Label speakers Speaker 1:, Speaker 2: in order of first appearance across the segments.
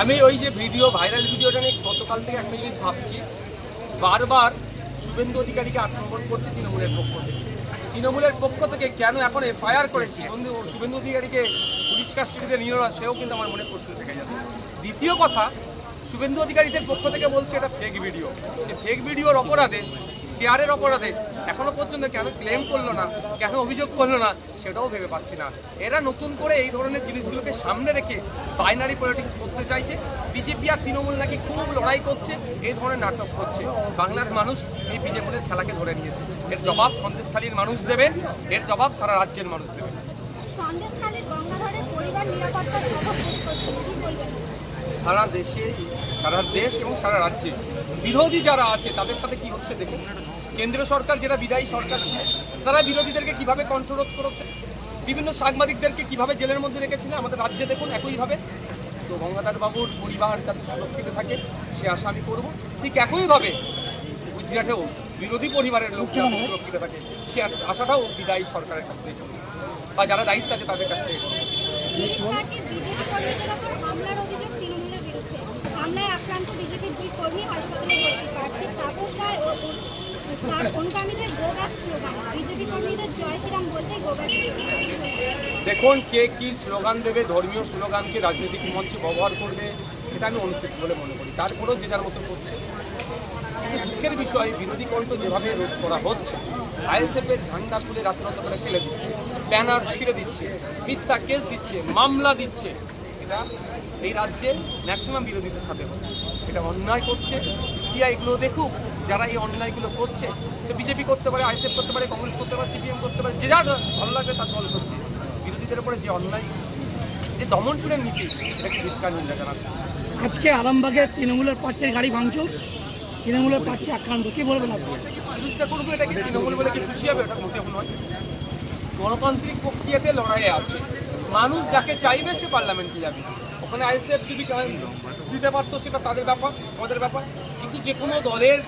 Speaker 1: আমি ওই যে ভিডিও ভাইরাল ভিডিওটা নিয়ে গতকাল থেকে একটা জিনিস ভাবছি। বারবার শুভেন্দু অধিকারীকে আক্রমণ করছে তৃণমূলের পক্ষ থেকে। তৃণমূলের পক্ষ থেকে কেন এখন এফআইআর করেছি? বন্ধু, শুভেন্দু অধিকারীকে পুলিশ কাস্টডিতে নিল না সেও কিন্তু আমার মনে প্রশ্ন থেকে যাচ্ছে। দ্বিতীয় কথা, শুভেন্দু অধিকারীদের পক্ষ থেকে বলছে এটা ফেক ভিডিও ফেক ভিডিওর অপরাধে শেয়ারের অপরাধে। এখনও পর্যন্ত কেন ক্লেম করল না কেন অভিযোগ করল না সেটাও ভেবে পাচ্ছি না। এরা নতুন করে এই ধরনের জিনিসগুলোকে সামনে রেখে বাইনারি পলিটিক্স করতে চাইছে। বিজেপি আর তৃণমূল নাকি খুব লড়াই করছে এই ধরনের নাটক করছে। বাংলার মানুষ এই বিজেপির খেলাকে ধরে নিয়েছে। এর জবাব সন্দেশখালীর মানুষ দেবেন এর জবাব সারা রাজ্যের মানুষ দেবেন সারা দেশে সারা দেশ এবং সারা রাজ্যে বিরোধী যারা আছে তাদের সাথে কি হচ্ছে দেখুন। কেন্দ্রীয় সরকার যেটা বিদায়ী সরকার ছিল তারা বিরোধীদেরকে কীভাবে কন্ট্রোল করেছে? বিভিন্ন সাংবাদিকদেরকে কীভাবে জেলের মধ্যে রেখেছিল? আমাদের রাজ্যে দেখুন একইভাবে। তো গঙ্গাধর বাবুর পরিবার যাতে সুরক্ষিত থাকে সে আশা আমি করব। ঠিক একইভাবে গুজরাটেও বিরোধী পরিবারের লোক সুরক্ষিত থাকে সে আশাটাও বিদায়ী সরকারের কাছ থেকে বা যারা দায়িত্ব আছে তাদের কাছ থেকে
Speaker 2: হামলার অভিযোগ তৃণমূলের বিরুদ্ধে। হামলায় আক্রান্ত বিজেপির দুই কর্মী হাসপাতালে ভর্তি। প্রার্থী তাপস রায় ও
Speaker 1: দেখুন, কে কি স্লোগান দেবে, ধর্মীয় স্লোগানকে রাজনৈতিক মঞ্চে ব্যবহার করবে এটা আমি অনুচিত বলে মনে করি। তারপরেও যে যার মতো করছে। দুঃখের বিষয়, বিরোধী কণ্ঠ যেভাবে রোধ করা হচ্ছে, আইএসএফের ঝান্ডা তুলে রাত্রান্ত করে ফেলে দিচ্ছে, ব্যানার ছিঁড়ে দিচ্ছে, মিথ্যা কেস দিচ্ছে, মামলা দিচ্ছে, এটা এই রাজ্যে ম্যাক্সিমাম বিরোধীদের সাথে হচ্ছে। এটা অন্যায় করছে সিআই এগুলো দেখুক যারা এই অন্যায়গুলো করছে সে বিজেপি করতে পারে আইএসএফ করতে পারে কংগ্রেস করতে পারে সিপিএম করতে পারে যে যা ভালো লাগবে তার দল করছে। বিরোধীদের উপরে যে অন্যায় যে দমনপুরের নীতি এটাকে ধিক্কার নিন্দা জানাচ্ছে?
Speaker 3: আজকে আরামবাগে তৃণমূলের প্রার্থীর গাড়ি ভাঙচুর তৃণমূলের প্রার্থী আক্রান্ত কি বলবেন আপনি?
Speaker 1: বিরোধিতা করব এটাকে তৃণমূল বলে কি খুশি হবে ওটা মোটেও নয়। গণতান্ত্রিক প্রক্রিয়াতে লড়াইয়ে আছে। মানুষ যাকে চাইবে সে পার্লামেন্টে যাবে। ওখানে আইসিএফ যদি দিতে পারতো সেটা তাদের ব্যাপার আমাদের ব্যাপার। কিন্তু যে কোনো দলের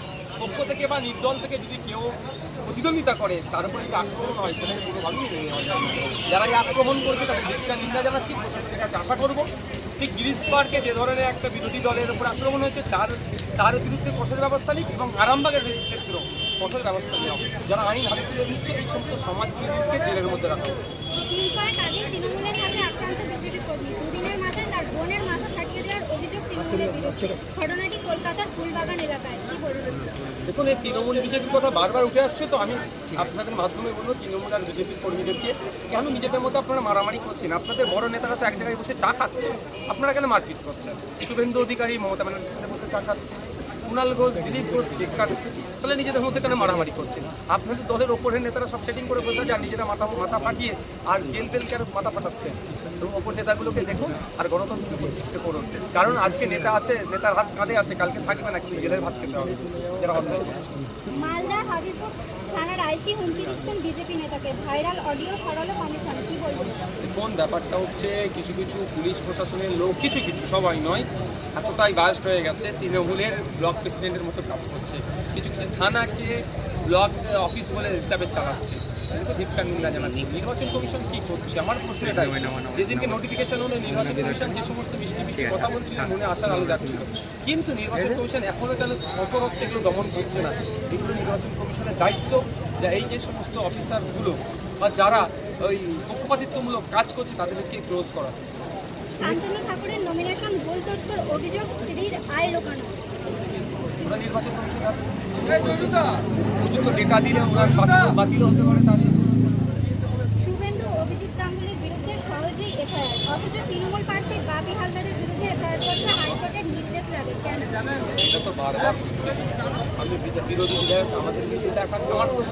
Speaker 1: পক্ষ থেকে বা নির্দল থেকে যদি কেউ প্রতিদ্বন্দ্বিতা করে, তার উপরে যদি আক্রমণ হয়, সেটা কোনোভাবেই যারা এই আক্রমণ করবে, তাদের দিকটা নিন্দা জানাচ্ছি কাছে আশা করব। ঠিক গিরিশ পার্কে যে ধরনের একটা বিরোধী দলের উপর আক্রমণ হয়েছে, তার তার বিরুদ্ধে কঠোর ব্যবস্থা নিক এবং আরামবাগের ক্ষেত্রেও কঠোর ব্যবস্থা নেওয়া যারা আইন হাতে তুলে দিচ্ছে এই সমস্ত সমাজবিরোধীকে জেলের মধ্যে রাখা হোক।
Speaker 2: দিন কয়েক আগে তৃণমূলের হাতে আক্রান্ত বিজেপি কর্মী দুদিনের মাথায় তার বোনের মাথা ফাটিয়ে দেওয়ার অভিযোগ তৃণমূলের বিরুদ্ধে ঘটনাটি কলকাতার ফুলবাগান এলাকায় কি বলবেন?
Speaker 1: দেখুন এই তৃণমূল বিজেপির কথা বারবার উঠে আসছে তো আমি আপনাদের মাধ্যমে বলব তৃণমূল আর বিজেপির কর্মীদেরকে কেন নিজেদের মধ্যে আপনারা মারামারি করছেন? আপনাদের বড় নেতারা তো এক জায়গায় বসে চা খাচ্ছে আপনারা কেন মারপিট করছেন? শুভেন্দু অধিকারী মমতা ব্যানার্জির সাথে বসে চা খাচ্ছে। কুণাল ঘোষ দিলীপ ঘোষ কেক তাহলে নিজেদের মধ্যে কেন মারামারি করছেন? আপনাদের দলের ওপরের নেতারা সব সেটিং করে বসে যান নিজেরা মাথা মাথা ফাটিয়ে আর জেল বেল কেন মাথা ফাটাচ্ছেন? তো ওপর নেতাগুলোকে দেখুন আর গণতন্ত্রকে প্রতিষ্ঠিত করুন। কারণ আজকে নেতা আছে নেতার হাত কাঁধে আছে কালকে থাকবে না কিন্তু জেলের ভাত খেতে হবে। যারা অন্যায়
Speaker 2: মালদার হাবিবপুর থানার আইসি হুমকি দিচ্ছেন বিজেপি নেতাকে। ভাইরাল অডিও সরালো কমিশন কি বলবেন?
Speaker 1: কোন ব্যাপারটা হচ্ছে কিছু কিছু পুলিশ প্রশাসনের লোক কিছু কিছু সবাই নয় এতটাই বাস্ট হয়ে গেছে তৃণমূলের ব্লক প্রেসিডেন্টের মতো কাজ করছে। কিছু কিছু থানাকে ব্লক অফিস বলে হিসাবে চালাচ্ছে। কিন্তু ধিক্কার নিন্দা জানাচ্ছি। নির্বাচন কমিশন কি করছে? আমার প্রশ্ন এটাই। যেদিনকে নোটিফিকেশন হলো নির্বাচন কমিশন যে সমস্ত মিষ্টি মিষ্টি কথা বলছিল মনে আসার আলো যাচ্ছিল কিন্তু নির্বাচন কমিশন এখনও কেন অপরস্তে এগুলো দমন করছে না। এগুলো নির্বাচন কমিশনের দায়িত্ব যে এই যে সমস্ত অফিসারগুলো বা যারা ওই পক্ষপাতিত্বমূলক কাজ করছে তাদেরকে ক্লোজ করা।
Speaker 2: শান্তনু ঠাকুরের নমিনেশন ভুল অভিযোগ স্ত্রীর আয় লোকানো।
Speaker 1: নির্বাচন কমিশন উপযুক্ত ডেটা দিলে ওরা বাতিল- হতে পারে তাহলে
Speaker 2: শুভেন্দু অভিজিৎ গাঙ্গুলির বিরুদ্ধে সহজেই অথচ তৃণমূল প্রার্থী বাপি হালদারের বিরুদ্ধে এফআইআর করতে নির্দেশ লাগে কেন?
Speaker 1: তো বারবার হচ্ছে। আমি বিরোধী বিধায়ক আমাদেরকে এটা আমার তো